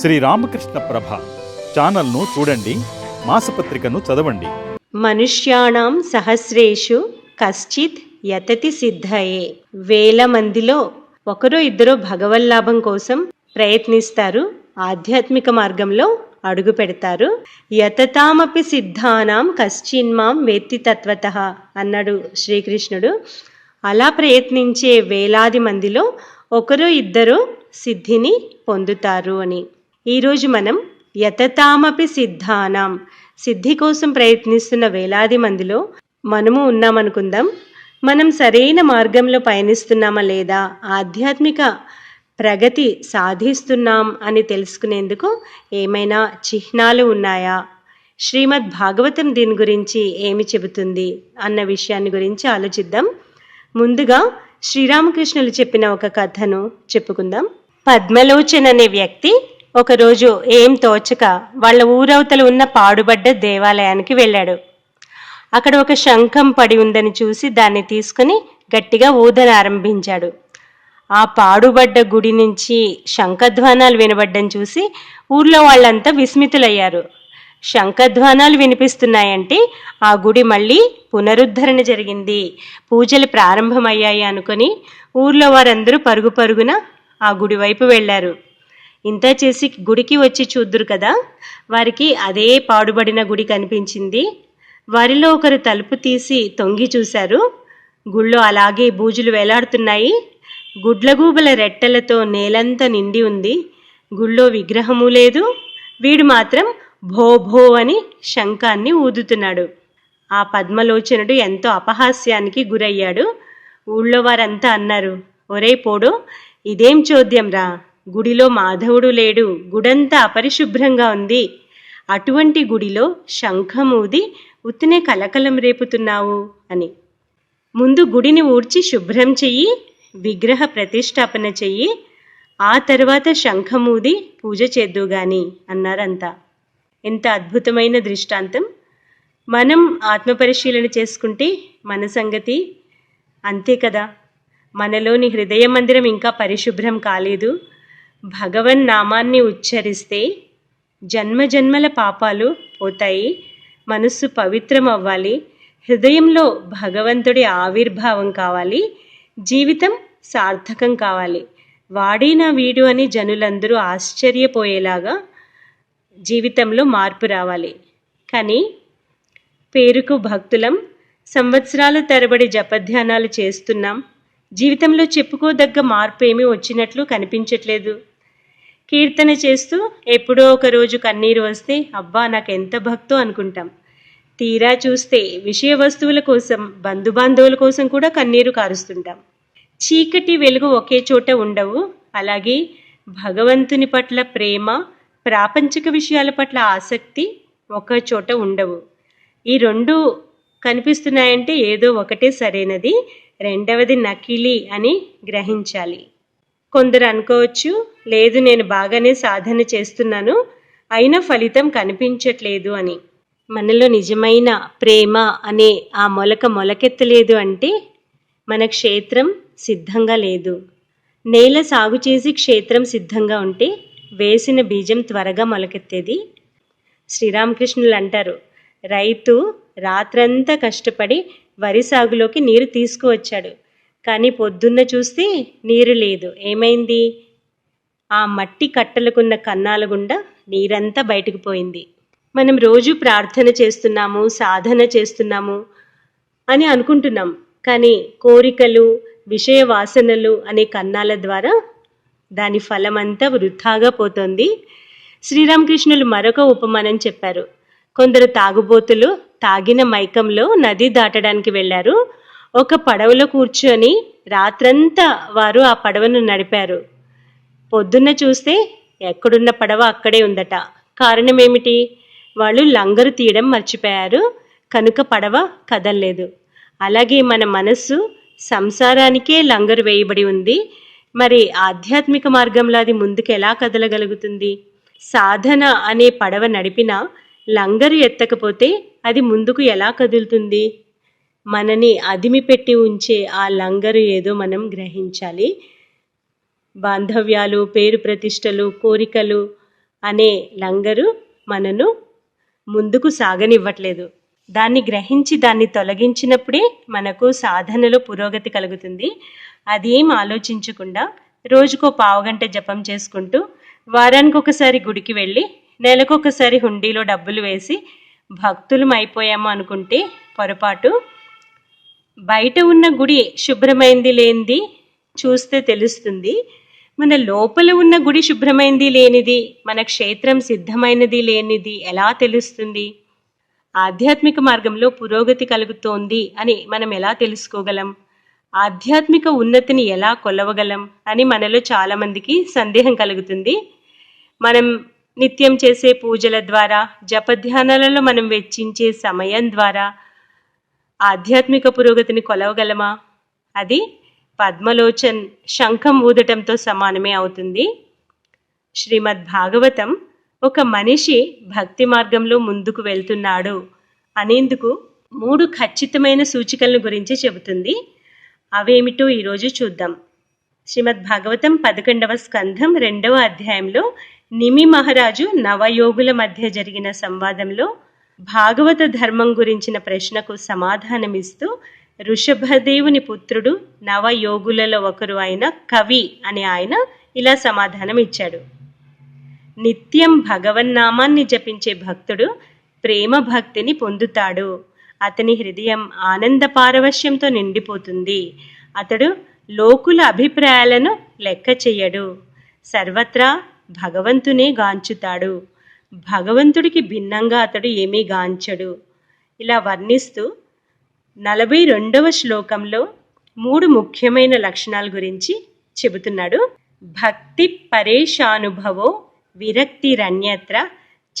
శ్రీ రామకృష్ణ ప్రభ ఛానల్ను చూడండి మాసపత్రికను చదవండి. మనుష్యాణం సహస్రేషు కశ్చిత్ యతతి సిద్ధయే. వేల మందిలో ఒకరో ఇద్దరు భగవల్లాభం కోసం ప్రయత్నిస్తారు ఆధ్యాత్మిక మార్గంలో అడుగు పెడతారు. యతతామపి సిద్ధానాం కశ్చిన్మాం వేత్తి తత్వత అన్నాడు శ్రీకృష్ణుడు. అలా ప్రయత్నించే వేలాది మందిలో ఒకరు ఇద్దరు సిద్ధిని పొందుతారు అని. ఈరోజు మనం యతతామపి సిద్ధానాం సిద్ధి కోసం ప్రయత్నిస్తున్న వేలాది మందిలో మనము ఉన్నామనుకుందాం. మనం సరైన మార్గంలో పయనిస్తున్నామా లేదా ఆధ్యాత్మిక ప్రగతి సాధిస్తున్నాం అని తెలుసుకునేందుకు ఏమైనా చిహ్నాలు ఉన్నాయా? శ్రీమద్ భాగవతం దీని గురించి ఏమి చెబుతుంది అన్న విషయాన్ని గురించి ఆలోచిద్దాం. ముందుగా శ్రీరామకృష్ణులు చెప్పిన ఒక కథను చెప్పుకుందాం. పద్మలోచన్ అనే వ్యక్తి ఒకరోజు ఏం తోచక వాళ్ళ ఊరవతలు ఉన్న పాడుబడ్డ దేవాలయానికి వెళ్ళాడు. అక్కడ ఒక శంఖం పడి ఉందని చూసి దాన్ని తీసుకుని గట్టిగా ఊదన ఆరంభించాడు. ఆ పాడుబడ్డ గుడి నుంచి శంఖధ్వానాలు వినబడ్డం చూసి ఊర్లో వాళ్ళంతా విస్మితులయ్యారు. శంఖధ్వానాలు వినిపిస్తున్నాయంటే ఆ గుడి మళ్ళీ పునరుద్ధరణ జరిగింది. పూజలు ప్రారంభమయ్యాయి అనుకొని ఊర్లో వారందరూ పరుగు పరుగున ఆ గుడి వైపు వెళ్ళారు. ఇంత చేసి గుడికి వచ్చి చూద్దురు కదా? వారికి అదే పాడుబడిన గుడి కనిపించింది. వారిలో ఒకరు తలుపు తీసి తొంగి చూశారు. గుళ్ళో అలాగే బూజులు వేలాడుతున్నాయి. గుడ్లగూబల రెట్టెలతో నేలంతా నిండి ఉంది. గుళ్ళో విగ్రహము లేదు. వీడు మాత్రం భో భో అని శంఖాన్ని ఊదుతున్నాడు. ఆ పద్మలోచనుడు ఎంతో అపహాస్యానికి గురయ్యాడు. ఊళ్ళో వారంతా అన్నారు ఒరే పోడో ఇదేం చోద్యం రా? గుడిలో మాధవుడు లేడు. గుడంతా అపరిశుభ్రంగా ఉంది. అటువంటి గుడిలో శంఖమూది ఉత్తినే కలకలం రేపుతున్నావు అని. ముందు గుడిని ఊడ్చి శుభ్రం చెయ్యి విగ్రహ ప్రతిష్టాపన చెయ్యి ఆ తర్వాత శంఖమూది పూజ చేద్దు గాని అన్నారంతా. ఎంత అద్భుతమైన దృష్టాంతం. మనం ఆత్మపరిశీలన చేసుకుంటే మన సంగతి అంతే కదా. మనలోని హృదయ మందిరం ఇంకా పరిశుభ్రం కాలేదు. భగవన్ నామాన్ని ఉచ్చరిస్తే జన్మ జన్మల పాపాలు పోతాయి మనస్సు పవిత్రం అవ్వాలి హృదయంలో భగవంతుడి ఆవిర్భావం కావాలి జీవితం సార్థకం కావాలి. వాడిన వీడు అని జనులందరూ ఆశ్చర్యపోయేలాగా జీవితంలో మార్పు రావాలి. కానీ పేరుకు భక్తులం సంవత్సరాల తరబడి జపధ్యానాలు చేస్తున్నాం. జీవితంలో చెప్పుకోదగ్గ మార్పు ఏమీ వచ్చినట్లు కనిపించట్లేదు. కీర్తన చేస్తూ ఎప్పుడో ఒక రోజు కన్నీరు వస్తే అబ్బా ఎంత భక్తో అనుకుంటాం. తీరా చూస్తే విషయ వస్తువుల కోసం బంధుబాంధవుల కోసం కూడా కన్నీరు కారుస్తుంటాం. చీకటి వెలుగు ఒకే చోట ఉండవు. అలాగే భగవంతుని పట్ల ప్రేమ ప్రాపంచిక విషయాల పట్ల ఆసక్తి ఒక చోట ఉండవు. ఈ రెండు కనిపిస్తున్నాయంటే ఏదో ఒకటే సరైనది. రెండవది నకిలీ అని గ్రహించాలి. కొందరు అనుకోవచ్చు లేదు నేను బాగానే సాధన చేస్తున్నాను అయినా ఫలితం కనిపించట్లేదు అని. మనలో నిజమైన ప్రేమ అనే ఆ మొలక మొలకెత్తలేదు అంటే మన క్షేత్రం సిద్ధంగా లేదు. నేల సాగు చేసి క్షేత్రం సిద్ధంగా ఉంటే వేసిన బీజం త్వరగా మొలకెత్తేది. శ్రీరామకృష్ణులు అంటారు రైతు రాత్రంతా కష్టపడి వరి సాగులోకి నీరు తీసుకువచ్చాడు. కానీ పొద్దున్న చూస్తే నీరు లేదు. ఏమైంది? ఆ మట్టి కట్టలకున్న కన్నాల గుండా నీరంతా బయటకు పోయింది. మనం రోజు ప్రార్థన చేస్తున్నాము సాధన చేస్తున్నాము అని అనుకుంటున్నాం. కానీ కోరికలు విషయ వాసనలు అనే కన్నాల ద్వారా దాని ఫలమంతా వృథాగా పోతుంది. శ్రీరామకృష్ణులు మరొక ఉపమానం చెప్పారు. కొందరు తాగుబోతులు తాగిన మైకంలో నది దాటడానికి వెళ్ళారు. ఒక పడవలో కూర్చొని రాత్రంతా వారు ఆ పడవను నడిపారు. పొద్దున్న చూస్తే ఎక్కడున్న పడవ అక్కడే ఉందట. కారణం ఏమిటి వాళ్ళు లంగరు తీయడం మర్చిపోయారు. కనుక పడవ కదల్లేదు. అలాగే మన మనస్సు సంసారానికే లంగరు వేయబడి ఉంది. మరి ఆధ్యాత్మిక మార్గంలో అది ముందుకు ఎలా కదలగలుగుతుంది? సాధన అనే పడవ నడిపినా లంగరు ఎత్తకపోతే అది ముందుకు ఎలా కదులుతుంది? మనని అదిమిపెట్టి ఉంచే ఆ లంగరు ఏదో మనం గ్రహించాలి. బాంధవ్యాలు పేరు ప్రతిష్టలు కోరికలు అనే లంగరు మనను ముందుకు సాగనివ్వట్లేదు. దాన్ని గ్రహించి దాన్ని తొలగించినప్పుడే మనకు సాధనలో పురోగతి కలుగుతుంది. అదేం ఆలోచించకుండా రోజుకో పావుగంట జపం చేసుకుంటూ వారానికి ఒకసారి గుడికి వెళ్ళి నెలకొకసారి హుండీలో డబ్బులు వేసి భక్తులం అయిపోయాము అనుకుంటే పొరపాటు బయట ఉన్న గుడి శుభ్రమైంది లేనిది చూస్తే తెలుస్తుంది. మన లోపల ఉన్న గుడి శుభ్రమైంది లేనిది మన క్షేత్రం సిద్ధమైనది లేనిది ఎలా తెలుస్తుంది? ఆధ్యాత్మిక మార్గంలో పురోగతి కలుగుతోంది అని మనం ఎలా తెలుసుకోగలం? ఆధ్యాత్మిక ఉన్నతిని ఎలా కొలవగలం అని మనలో చాలామందికి సందేహం కలుగుతుంది. మనం నిత్యం చేసే పూజల ద్వారా జపధ్యానాలలో మనం వెచ్చించే సమయం ద్వారా ఆధ్యాత్మిక పురోగతిని కొలవగలమా? అది పద్మలోచన్ శంఖం ఊదటంతో సమానమే అవుతుంది. శ్రీమద్ భాగవతం ఒక మనిషి భక్తి మార్గంలో ముందుకు వెళ్తున్నాడు అనేందుకు మూడు ఖచ్చితమైన సూచికలను గురించి చెబుతుంది. అవేమిటో ఈరోజు చూద్దాం. శ్రీమద్ భాగవతం పదకొండవ స్కంధం రెండవ అధ్యాయంలో నిమి మహారాజు నవయోగుల మధ్య జరిగిన సంవాదంలో భాగవత ధర్మం గురించిన ప్రశ్నకు సమాధానమిస్తూ ఋషభదేవుని పుత్రుడు నవయోగులలో ఒకరు అయిన కవి అనే ఆయన ఇలా సమాధానం ఇచ్చాడు నిత్యం భగవన్నామాన్ని జపించే భక్తుడు ప్రేమ భక్తిని పొందుతాడు. అతని హృదయం ఆనంద పారవశ్యంతో నిండిపోతుంది. అతడు లోకుల అభిప్రాయాలను లెక్క చెయ్యడు. సర్వత్రా భగవంతునే గాంచుతాడు. భగవంతుడికి భిన్నంగా అతడు ఏమీ గాంచడు. ఇలా వర్ణిస్తూ నలభై రెండవ శ్లోకంలో మూడు ముఖ్యమైన లక్షణాల గురించి చెబుతున్నాడు. భక్తి పరేషానుభవో విరక్తిరన్యత్ర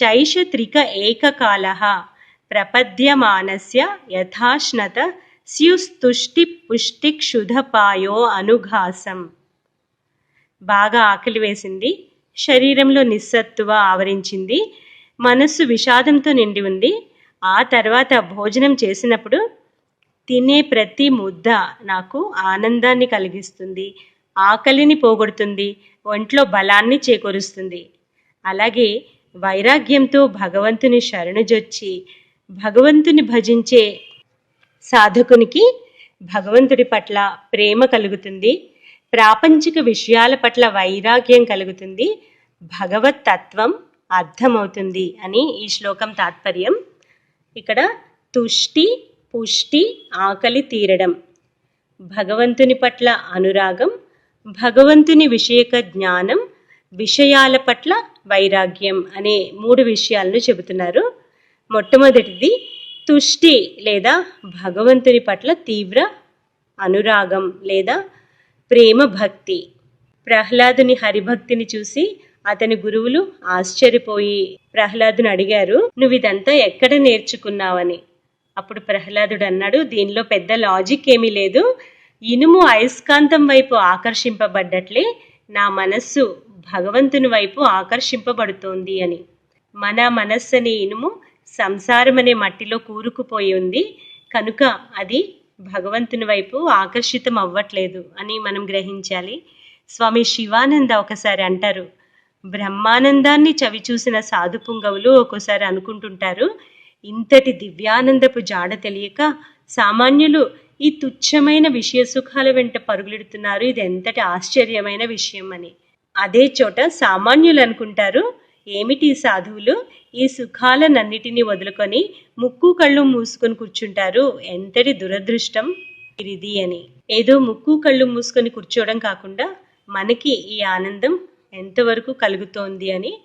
చైషత్రిక ఏకకాల ప్రపద్యమానస్య యథాశ్నత స్యుస్తుష్టి పుష్టిక్షుధపాయో అనుఘాసం. బాగా ఆకలి వేసింది. శరీరంలో నిస్సత్తువ ఆవరించింది. మనస్సు విషాదంతో నిండి ఉంది. ఆ తర్వాత భోజనం చేసినప్పుడు తినే ప్రతి ముద్ద నాకు ఆనందాన్ని కలిగిస్తుంది. ఆకలిని పోగొడుతుంది. ఒంట్లో బలాన్ని చేకూరుస్తుంది. అలాగే వైరాగ్యంతో భగవంతుని శరణుజొచ్చి భగవంతుని భజించే సాధకునికి భగవంతుడి పట్ల ప్రేమ కలుగుతుంది. ప్రాపంచిక విషయాల పట్ల వైరాగ్యం కలుగుతుంది. భగవత్ తత్వం అర్థమవుతుంది అని ఈ శ్లోకం తాత్పర్యం. ఇక్కడ తుష్టి పుష్టి ఆకలి తీరడం. భగవంతుని పట్ల అనురాగం భగవంతుని విషయక జ్ఞానం విషయాల పట్ల వైరాగ్యం అనే మూడు విషయాలను చెబుతున్నారు. మొట్టమొదటిది తుష్టి లేదా భగవంతుని పట్ల తీవ్ర అనురాగం లేదా ప్రేమ భక్తి ప్రహ్లాదుని హరిభక్తిని చూసి అతని గురువులు ఆశ్చర్యపోయి ప్రహ్లాదుని అడిగారు నువ్వు ఇదంతా ఎక్కడ నేర్చుకున్నావని? అప్పుడు ప్రహ్లాదుడు అన్నాడు దీనిలో పెద్ద లాజిక్ ఏమీ లేదు. ఇనుము అయస్కాంతం వైపు ఆకర్షింపబడ్డట్లే నా మనస్సు భగవంతుని వైపు ఆకర్షింపబడుతోంది అని. మన మనస్సు అనే ఇనుము సంసారం అనే మట్టిలో కూరుకుపోయి ఉంది. కనుక అది భగవంతుని వైపు ఆకర్షితం అవ్వట్లేదు అని మనం గ్రహించాలి. స్వామి శివానంద ఒకసారి అంటారు బ్రహ్మానందాన్ని చవిచూసిన సాధు పుంగవులు ఒక్కోసారి అనుకుంటుంటారు. ఇంతటి దివ్యానందపు జాడ తెలియక సామాన్యులు ఈ తుచ్చమైన విషయ సుఖాల వెంట పరుగులెడుతున్నారు. ఇది ఎంతటి ఆశ్చర్యమైన విషయం అని అదే చోట సామాన్యులు అనుకుంటారు ఏమిటి సాధువులు? ఈ సుఖాలనన్నిటినీ వదులుకొని ముక్కు కళ్ళు మూసుకొని కూర్చుంటారు. ఎంతటి దురదృష్టం ఇది అని. ఏదో ముక్కు కళ్ళు మూసుకొని కూర్చోవడం కాకుండా మనకి ఈ ఆనందం ఎంతవరకు కలుగుతోంది అని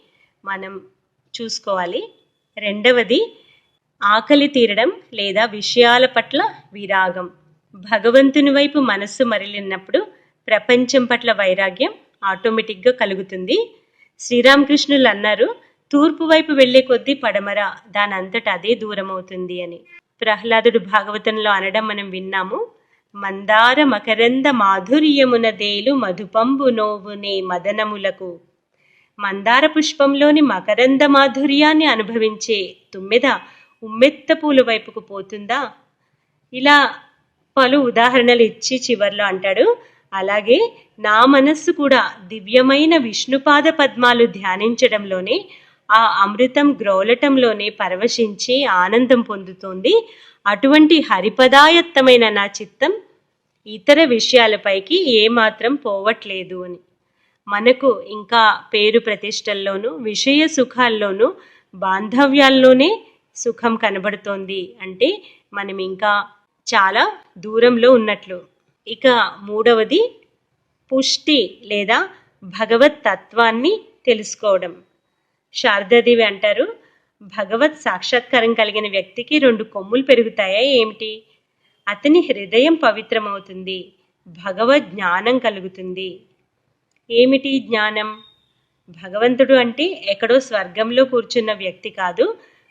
మనం చూసుకోవాలి. రెండవది ఆకలి తీరడం లేదా విషయాల పట్ల విరాగం. భగవంతుని వైపు మనస్సు మరలినప్పుడు ప్రపంచం పట్ల వైరాగ్యం ఆటోమేటిక్గా కలుగుతుంది. శ్రీరామకృష్ణులు అన్నారు తూర్పు వైపు వెళ్ళే కొద్దీ పడమర దానంతట అదే దూరం అవుతుంది అని. ప్రహ్లాదుడు భాగవతంలో అనడం మనం విన్నాము. మందార మకరంద మాధుర్యమున దేలు మధుపంబు నోవునే మదనములకు. మందార పుష్పంలోని మకరంద మాధుర్యాన్ని అనుభవించే తుమ్మెద ఉమ్మెత్త పూల వైపుకు పోతుందా? ఇలా పలు ఉదాహరణలు ఇచ్చి చివర్లో అంటాడు. అలాగే నా మనస్సు కూడా దివ్యమైన విష్ణుపాద పద్మాలు ధ్యానించడంలోనే ఆ అమృతం గ్రోలటంలోనే పరవశించి ఆనందం పొందుతోంది. అటువంటి హరిపదాయత్తమైన నా చిత్తం ఇతర విషయాలపైకి ఏమాత్రం పోవట్లేదు అని. మనకు ఇంకా పేరు ప్రతిష్టల్లోనూ విషయ సుఖాల్లోనూ బాంధవ్యాల్లోనే సుఖం కనబడుతోంది. అంటే మనం ఇంకా చాలా దూరంలో ఉన్నట్లు. ఇక మూడవది పుష్టి లేదా భగవత్ తత్వాన్ని తెలుసుకోవడం. శారదాదేవి అంటారు భగవత్ సాక్షాత్కారం కలిగిన వ్యక్తికి రెండు కొమ్ములు పెరుగుతాయా ఏమిటి? అతని హృదయం పవిత్రమవుతుంది భగవద్ జ్ఞానం కలుగుతుంది. ఏమిటి జ్ఞానం? భగవంతుడు అంటే ఎక్కడో స్వర్గంలో కూర్చున్న వ్యక్తి కాదు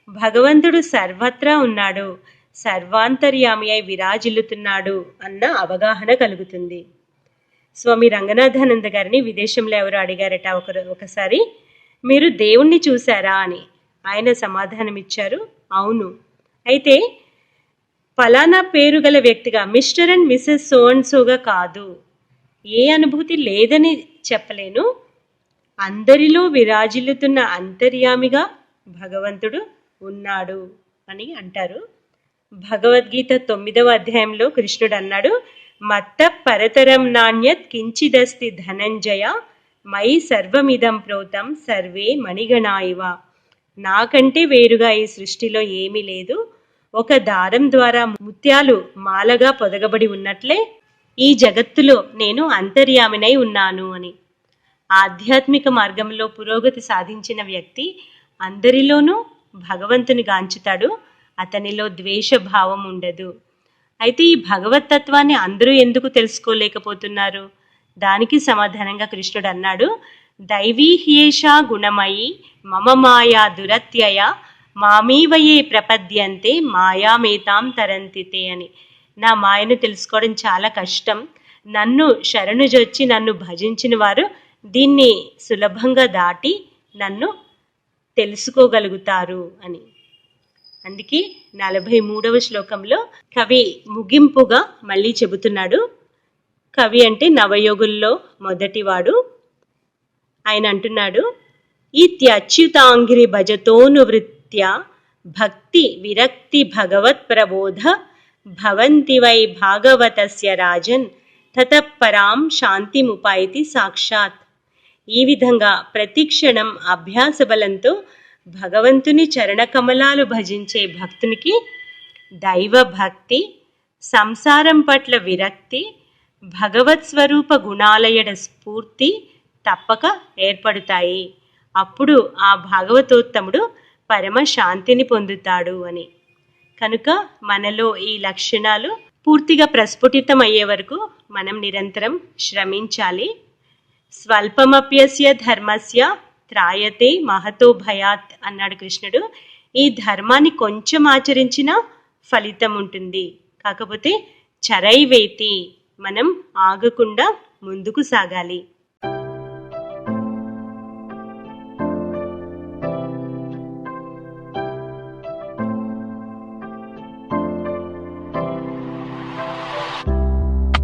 భగవంతుడు సర్వత్రా ఉన్నాడు సర్వాంతర్యామి అయి విరాజిల్లుతున్నాడు అన్న అవగాహన కలుగుతుంది. స్వామి రంగనాథానంద గారిని విదేశంలో ఎవరు అడిగారట ఒక ఒకసారి మీరు దేవుణ్ణి చూశారా? అని. ఆయన సమాధానం ఇచ్చారు అవును. అయితే ఫలానా పేరు గల వ్యక్తిగా మిస్టర్ అండ్ మిస్సెస్ సో సోగా కాదు. ఏ అనుభూతి లేదని చెప్పలేను. అందరిలో విరాజిల్లుతున్న అంతర్యామిగా భగవంతుడు ఉన్నాడు అని అంటారు. భగవద్గీత తొమ్మిదవ అధ్యాయంలో కృష్ణుడు అన్నాడు మత్త పరతరం నాణ్యత్ కించిదస్తి ధనంజయ మై సర్వమిదం ప్రోతం సర్వే మణిగణాయివ. నాకంటే వేరుగా ఈ సృష్టిలో ఏమీ లేదు. ఒక దారం ద్వారా ముత్యాలు మాలగా పొదగబడి ఉన్నట్లే ఈ జగత్తులో నేను అంతర్యామినై ఉన్నాను అని. ఆధ్యాత్మిక మార్గంలో పురోగతి సాధించిన వ్యక్తి అందరిలోనూ భగవంతుని గాంచుతాడు. అతనిలో ద్వేష భావం ఉండదు. అయితే ఈ భగవతత్వాన్ని అందరూ ఎందుకు తెలుసుకోలేకపోతున్నారు? దానికి సమాధానంగా కృష్ణుడు అన్నాడు దైవీహ్యేషా గుణమయి మమ మాయా దురత్యయ మామీవయే ప్రపద్యంతే మాయామేతాం తరంతితే అని. నా మాయను తెలుసుకోవడం చాలా కష్టం. నన్ను శరణుజొచ్చి నన్ను భజించిన వారు దీన్ని సులభంగా దాటి నన్ను తెలుసుకోగలుగుతారు అని. అందుకే నలభై మూడవ శ్లోకంలో కవి ముగింపుగా మళ్ళీ చెబుతున్నాడు. కవి అంటే నవయోగుల్లో మొదటివాడు. ఆయన అంటున్నాడు ఇత్యచ్యుతాంగిరి భజతోనువృత్య భక్తి విరక్తి భగవత్ ప్రబోధ భవంతి వై భాగవతస్య రాజన్ తతపరాం శాంతిముపాయితి సాక్షాత్. ఈ విధంగా ప్రతిక్షణం అభ్యాస బలంతో భగవంతుని చరణకమలాలు భజించే భక్తునికి దైవ భక్తి సంసారం పట్ల విరక్తి భగవత్ స్వరూప గుణాలయడ స్ఫూర్తి తప్పక ఏర్పడతాయి. అప్పుడు ఆ భాగవతోత్తముడు పరమ శాంతిని పొందుతాడు అని. కనుక మనలో ఈ లక్షణాలు పూర్తిగా ప్రస్ఫుటితం అయ్యే వరకు మనం నిరంతరం శ్రమించాలి. స్వల్పమప్యస్య ధర్మస్య త్రాయతే మహతో భయాత్ అన్నాడు కృష్ణుడు. ఈ ధర్మాన్ని కొంచెం ఆచరించినా ఫలితం ఉంటుంది. కాకపోతే చరైవేతి మనం ఆగకుండా ముందుకు సాగాలి.